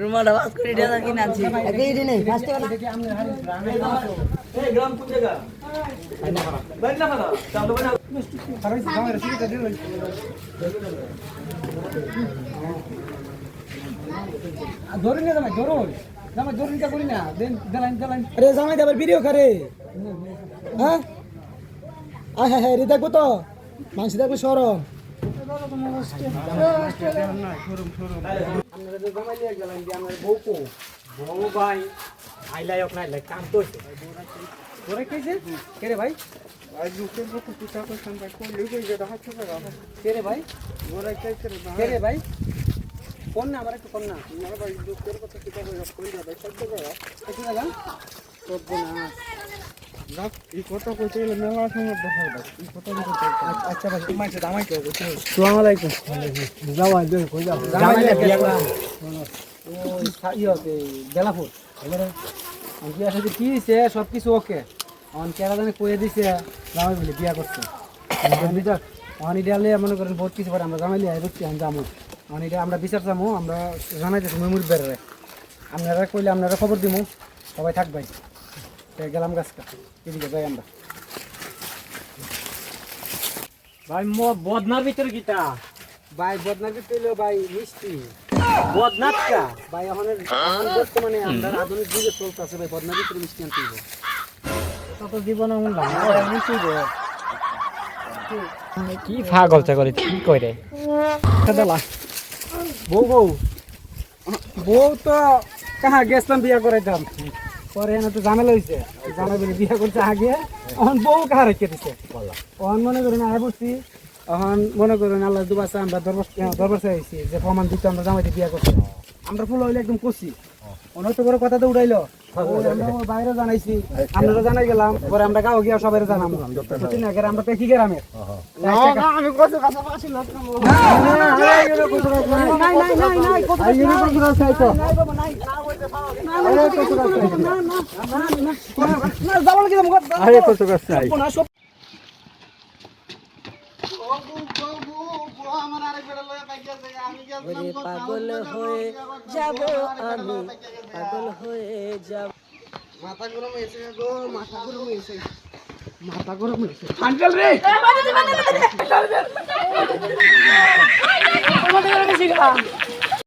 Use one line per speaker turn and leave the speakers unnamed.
রুমালটা বাস করে ডেলা কিনে আনছি।
এই রে নেই, ফার্স্ট টাকা
দেখি আমনে হারি গ্রামে খারাপ জামাই ধরে না জামাই না দেলাইন
আরে জামাই আবার ভিডিও করে। হ্যাঁ? আয় হ্যাঁ হ্যাঁ রে দেখব তো। মানুষ দেখব সরম।
ভাই না কোন না আমার একটু কোন না একটু আচ্ছা ভাই মাইছে দামাই কেউ আসসালামু আলাইকুম জামাই দে কই যাও জামাই বিয়া করা ও ইয়তে বেলাপুর এবারে বিয়া সাথে কি হইছে সব কিছু ওকে অন কেরা জানে কইয়ে দিছে জামাই বলে বিয়া করছে অন ইডালে মনে করেন বহুত কিছু পরে আমরা জামাই লিয়ে বুঝছি আমি যাব অন এটা আমরা বিচার যাব আমরা জানাই দিচ্ছি মেমুর বেড়ে আপনারা কইলে আপনারা খবর দিমু। সবাই থাকবাই তো গেলাম গাছটা এদিকে যাই আমরা।
ভাই ম বদনার ভিতরে কিটা?
ভাই বদনাকে পেল ভাই মিষ্টি।
বদনাথ কা
ভাই এখন এখন বর্তমানে আমরা আধুনিক যুগে চলতেছে ভাই বদনা ভিতরে মিষ্টি আনতে হবে
তত জীবন শুনলাম কি পাগল ছাগল কি করে
দালা বউ বউ। বউ তো কাহা গেছিলাম বিয়া করাইতাম পরে এনে তো ঝামেলা হয়েছে জামাই বলে বিয়া করছে আগে এখন বউ কাহা রেখে দিছে এখন মনে করেন আয় বসছি এখন মনে করেন আল্লাহ দুবাসা আমরা দরবার দরবার চাইছি যে প্রমাণ দিতে আমরা জামাইতে বিয়া করছি আমরা ফুল হইলে একদম কষি অনেক করে কথা তো উড়াইলো আমরা বাইরে জানাইছি আপনারা জানাই গেলাম পরে আমরা গাও গিয়া সবাই জানাম আমরা পেকি গ্রামের
আমি
পাগল হয়ে যাব আমি পাগল হয়ে যাব
মাথা গরম হয়েছে গো মাথা গরম হয়েছে
মাথা গরম হয়েছে
আমাদের